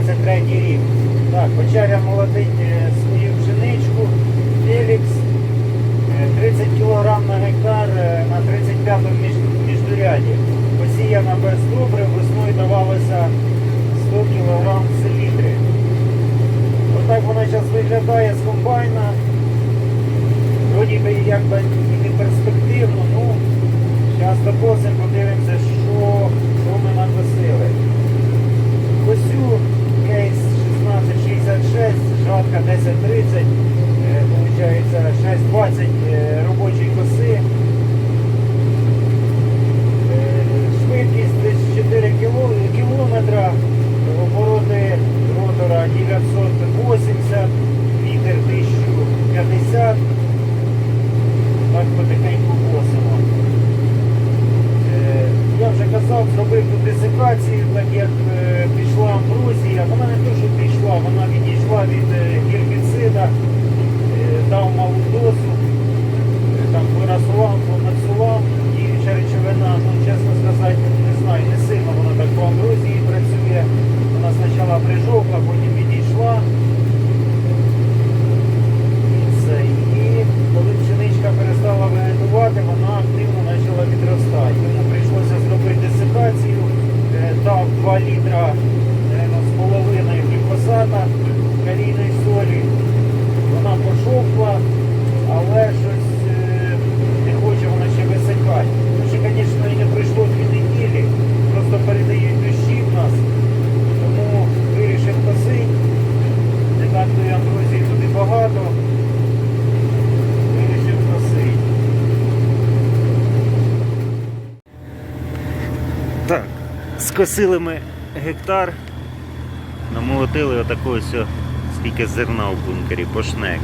23 рік. Так, почав молотить е, свою пшеничку, Фелікс. Е, 30 кг на гектар е, на 35-му між- міждуряді. Посіяна без добрив, весною давалося 100 кг селітри. Отак вона зараз виглядає з комбайна. Вроді би якби не перспективно, ну зараз докосимо, подивимося, 30, е, получається 620 е, робочої коси. Е, швидкість десь 4 км, обороти ротора 980, вітер 1050. Так потихеньку косимо. Я вже казав, зробив тут десикацію, так як пішла Амбрузія, вона не дуже пішла, вона відійшла від гірки гербіцида, е, дав малу дозу, е, там порасував, помацував, діюча речовина, ну чесно сказати, не знаю, не сильно вона так по амброзії працює. Вона спочатку прижовкла, потім відійшла. Коли пшеничка перестала вегетувати, вона активно почала відростати. Тому прийшлося зробити десикацію, е, дав 2 літра ну, з половиною глюкозата скосили ми гектар, намолотили отаку ось, скільки зерна в бункері, пошнек.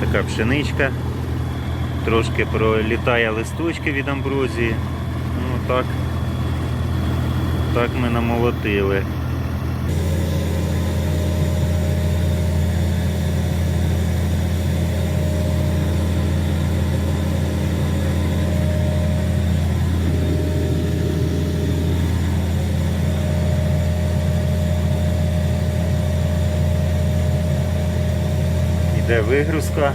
Така пшеничка. Трошки пролітає листочки від амброзії. Ну так. Так ми намолотили. Іде вигрузка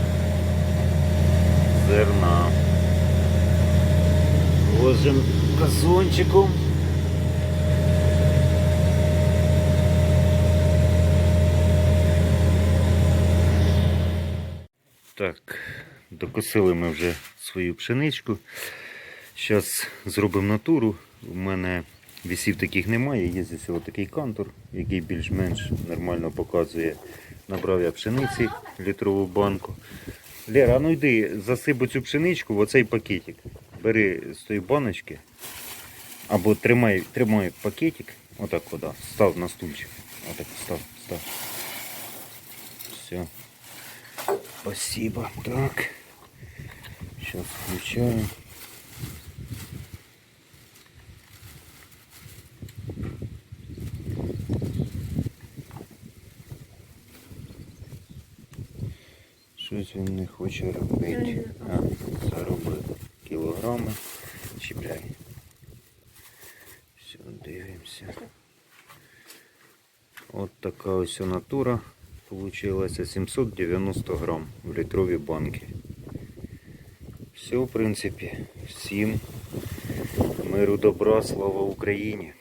зерна. Ложим газончиком. Так, докосили ми вже свою пшеничку. Зараз зробимо натуру. У мене вісів таких немає. Є ось такий кантор, який більш-менш нормально показує. Набрав я пшениці літрову банку. Лера, ну йди, засип цю пшеничку в оцей пакетик. Бери з тої баночки. Або тримай, тримай пакетик. Отак вода. Став на стульчик. Отак став, став. Все. Спасибо. Так. Сейчас включаем. Щось він не хоче робити. А, заробив кілограми. Чіпляй. Все, дивимося. От така ось натура. Получилося 790 грам в літровій банки. Все, в принципі, всім миру добра, слава Україні!